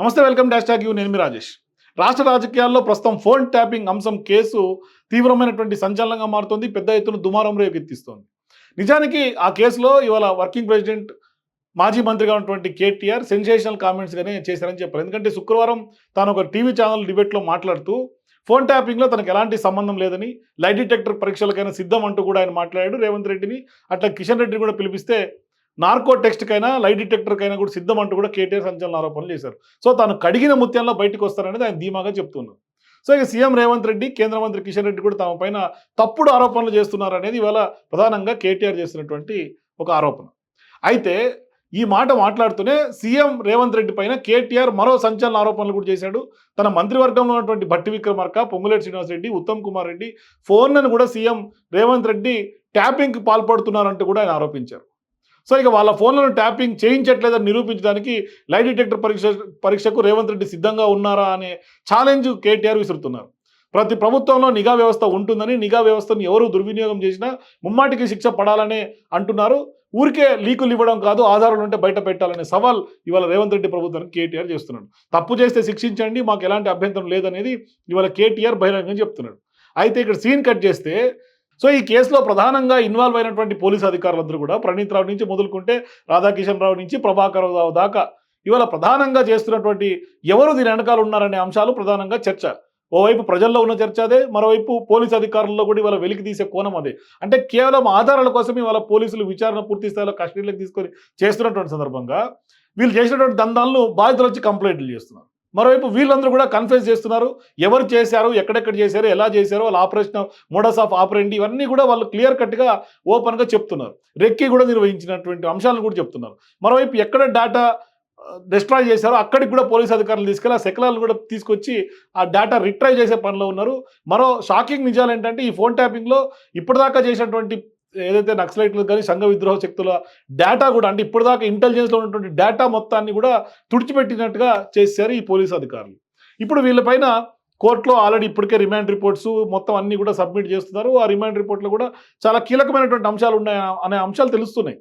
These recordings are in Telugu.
నమస్తే వెల్కమ్ డాష్ ట్యాగ్ యూ. నేను మీ రాజేష్. రాష్ట్ర రాజకీయాల్లో ప్రస్తుతం ఫోన్ ట్యాపింగ్ అంశం కేసు తీవ్రమైనటువంటి సంచలనంగా మారుతోంది పెద్ద ఎత్తున దుమారం రేకెత్తిస్తోంది. నిజానికి ఆ కేసులో ఇవాళ వర్కింగ్ ప్రెసిడెంట్ మాజీ మంత్రిగా ఉన్నటువంటి కేటీఆర్ సెన్సేషనల్ కామెంట్స్గానే చేశారని చెప్పారు. ఎందుకంటే శుక్రవారం తాను ఒక టీవీ ఛానల్ డిబేట్లో మాట్లాడుతూ ఫోన్ ట్యాపింగ్లో తనకు ఎలాంటి సంబంధం లేదని లై డిటెక్టర్ పరీక్షలకైనా సిద్ధం అంటూ కూడా ఆయన మాట్లాడాడు. రేవంత్ రెడ్డిని అట్లా కిషన్ రెడ్డిని కూడా పిలిపిస్తే నార్కో టెక్స్ట్కైనా లై డిటెక్టర్కైనా కూడా సిద్ధం అంటూ కూడా కేటీఆర్ సంచలన ఆరోపణలు చేశారు. సో తాను కడిగిన ముత్యంలో బయటకు వస్తారనేది ఆయన ధీమాగా చెప్తున్నారు. సో ఇక సీఎం రేవంత్ రెడ్డి కేంద్ర మంత్రి కిషన్ రెడ్డి కూడా తమ పైన తప్పుడు ఆరోపణలు చేస్తున్నారు అనేది ఇవాళ ప్రధానంగా కేటీఆర్ చేసినటువంటి ఒక ఆరోపణ. అయితే ఈ మాట మాట్లాడుతూనే సీఎం రేవంత్ రెడ్డి పైన కేటీఆర్ మరో సంచలన ఆరోపణలు కూడా చేశాడు. తన మంత్రివర్గంలో ఉన్నటువంటి భట్టి విక్రమార్క పొంగులేటి శ్రీనివాసరెడ్డి ఉత్తమ్ కుమార్ రెడ్డి ఫోన్లను కూడా సీఎం రేవంత్ రెడ్డి ట్యాపింగ్కి పాల్పడుతున్నారంటూ కూడా ఆయన ఆరోపించారు. సో ఇక వాళ్ళ ఫోన్లను ట్యాపింగ్ చేయించట్లేదని నిరూపించడానికి లై డిటెక్టర్ పరీక్ష పరీక్షకు రేవంత్ రెడ్డి సిద్ధంగా ఉన్నారా అనే ఛాలెంజ్ కేటీఆర్ విసురుతున్నారు. ప్రతి ప్రభుత్వంలో నిఘా వ్యవస్థ ఉంటుందని నిఘా వ్యవస్థను ఎవరు దుర్వినియోగం చేసినా ముమ్మాటికి శిక్ష పడాలని అంటున్నారు. ఊరికే లీకులు ఇవ్వడం కాదు ఆధారాలు ఉంటే బయట పెట్టాలనే సవాల్ ఇవాళ రేవంత్ రెడ్డి ప్రభుత్వానికి కేటీఆర్ చేస్తున్నాడు. తప్పు చేస్తే శిక్షించండి మాకు ఎలాంటి అభ్యంతరం లేదనేది ఇవాళ కేటీఆర్ బహిరంగంగా చెప్తున్నాడు. అయితే ఇక్కడ సీన్ కట్ చేస్తే సో ఈ కేసులో ప్రధానంగా ఇన్వాల్వ్ అయినటువంటి పోలీస్ అధికారులందరూ కూడా ప్రణీత్ రావు నుంచి మొదలుకుంటే రాధాకిషన్ రావు నుంచి ప్రభాకర్ రావు దాకా ఇవాళ ప్రధానంగా చేస్తున్నటువంటి ఎవరు దీని వెనకాల ఉన్నారనే అంశాలు ప్రధానంగా చర్చ. ఓవైపు ప్రజల్లో ఉన్న చర్చ అదే మరోవైపు పోలీస్ అధికారుల్లో కూడా ఇవాళ వెలికి తీసే కోణం అదే. అంటే కేవలం ఆధారాల కోసం ఇవాళ పోలీసులు విచారణ పూర్తి స్థాయిలో కస్టడీలోకి తీసుకొని చేస్తున్నటువంటి సందర్భంగా వీళ్ళు చేసినటువంటి దందాలను బాధితులు వచ్చి కంప్లైంట్లు చేస్తున్నారు. మరోవైపు వీళ్ళందరూ కూడా కన్ఫ్యూజ్ చేస్తున్నారు. ఎవరు చేశారు ఎక్కడెక్కడ చేశారు ఎలా చేశారు వాళ్ళ ఆపరేషన్ మోడస్ ఆఫ్ ఆపరేండి ఇవన్నీ కూడా వాళ్ళు క్లియర్ కట్గా ఓపెన్గా చెప్తున్నారు. రెక్కి కూడా నిర్వహించినటువంటి అంశాలను కూడా చెప్తున్నారు. మరోవైపు ఎక్కడ డేటా డిస్ట్రాయ్ చేశారో అక్కడికి కూడా పోలీస్ అధికారులు తీసుకెళ్ళి ఆ శకలాలు కూడా తీసుకొచ్చి ఆ డేటా రిట్రై చేసే పనిలో ఉన్నారు. మరో షాకింగ్ నిజాలు ఏంటంటే ఈ ఫోన్ ట్యాపింగ్లో ఇప్పటిదాకా చేసినటువంటి ఏదైతే నక్సలైట్లు కానీ సంఘ విద్రోహ శక్తుల డేటా కూడా అంటే ఇప్పటిదాకా ఇంటెలిజెన్స్లో ఉన్నటువంటి డేటా మొత్తాన్ని కూడా తుడిచిపెట్టినట్టుగా చేశారు ఈ పోలీసు అధికారులు. ఇప్పుడు వీళ్ళపైన కోర్టులో ఆల్రెడీ ఇప్పటికే రిమాండ్ రిపోర్ట్స్ మొత్తం అన్ని కూడా సబ్మిట్ చేస్తున్నారు. ఆ రిమాండ్ రిపోర్ట్లో కూడా చాలా కీలకమైనటువంటి అంశాలు ఉన్నాయి అనే అంశాలు తెలుస్తున్నాయి.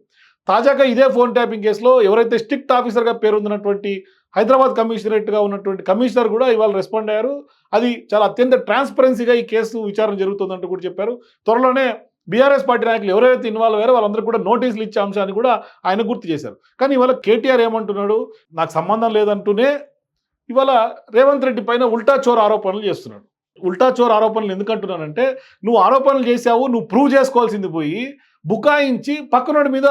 తాజాగా ఇదే ఫోన్ ట్యాపింగ్ కేసులో ఎవరైతే స్ట్రిక్ట్ ఆఫీసర్గా పేరుందినటువంటి హైదరాబాద్ కమిషనరేట్గా ఉన్నటువంటి కమిషనర్ కూడా ఇవాళ రెస్పాండ్ అయ్యారు. అది చాలా అత్యంత ట్రాన్స్పరెన్సీగా ఈ కేసు విచారణ జరుగుతుందంటూ కూడా చెప్పారు. త్వరలోనే బీఆర్ఎస్ పార్టీ నాయకులు ఎవరైతే ఇన్వాల్వ్ అయ్యారో వాళ్ళందరూ కూడా నోటీసులు ఇచ్చే అంశాన్ని కూడా ఆయన గుర్తు చేశారు. కానీ ఇవాళ కేటీఆర్ ఏమంటున్నాడు? నాకు సంబంధం లేదంటూనే ఇవాళ రేవంత్ రెడ్డి పైన ఉల్టా చోర్ ఆరోపణలు చేస్తున్నాడు. ఉల్టా చోర్ ఆరోపణలు ఎందుకంటున్నానంటే నువ్వు ఆరోపణలు చేశావు నువ్వు ప్రూవ్ చేసుకోవాల్సింది పోయి బుకాయించి పక్కనోడి మీద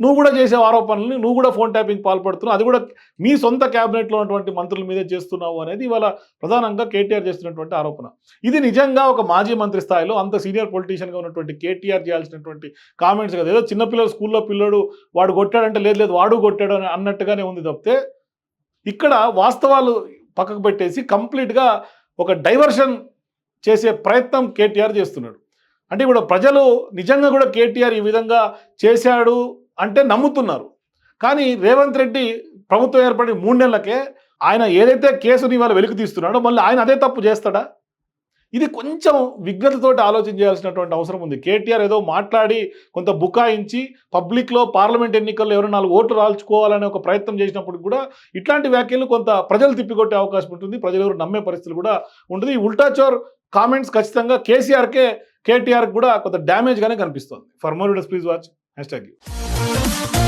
నువ్వు కూడా చేసే ఆరోపణల్ని నువ్వు కూడా ఫోన్ ట్యాపింగ్ పాల్పడుతున్నావు. అది కూడా మీ సొంత క్యాబినెట్లో ఉన్నటువంటి మంత్రుల మీదే చేస్తున్నావు అనేది ఇవాళ ప్రధానంగా కేటీఆర్ చేస్తున్నటువంటి ఆరోపణ. ఇది నిజంగా ఒక మాజీ మంత్రి స్థాయిలో అంత సీనియర్ పొలిటీషియన్గా ఉన్నటువంటి కేటీఆర్ చేయాల్సినటువంటి కామెంట్స్ కదా. ఏదో చిన్నపిల్లలు స్కూల్లో పిల్లడు వాడు కొట్టాడంటే లేదు లేదు వాడు కొట్టాడు అని అన్నట్టుగానే ఉంది తప్పితే ఇక్కడ వాస్తవాలు పక్కకు పెట్టేసి కంప్లీట్గా ఒక డైవర్షన్ చేసే ప్రయత్నం కేటీఆర్ చేస్తున్నాడు. అంటే ఇప్పుడు ప్రజలు నిజంగా కూడా కేటీఆర్ ఈ విధంగా చేశాడు అంటే నమ్ముతున్నారు. కానీ రేవంత్ రెడ్డి ప్రభుత్వం ఏర్పడిన మూడు నెలలకే ఆయన ఏదైతే కేసుని ఇవాళ వెలికి తీస్తున్నాడో మళ్ళీ ఆయన అదే తప్పు చేస్తాడా? ఇది కొంచెం విఘ్నతతోటి ఆలోచన చేయాల్సినటువంటి అవసరం ఉంది. కేటీఆర్ ఏదో మాట్లాడి కొంత బుకాయించి పబ్లిక్లో పార్లమెంట్ ఎన్నికల్లో ఎవరు నాలుగు ఓట్లు రాల్చుకోవాలనే ఒక ప్రయత్నం చేసినప్పుడు కూడా ఇట్లాంటి వ్యాఖ్యలు కొంత ప్రజలు తిప్పికొట్టే అవకాశం ఉంటుంది. ప్రజలు ఎవరు నమ్మే పరిస్థితులు కూడా ఉంటుంది ఈ ఉల్టా చోర్ కామెంట్స్ ఖచ్చితంగా కేసీఆర్కే కేటీఆర్ కూడా కొంత డ్యామేజ్గానే కనిపిస్తుంది. For more please watch hashtag Thank you.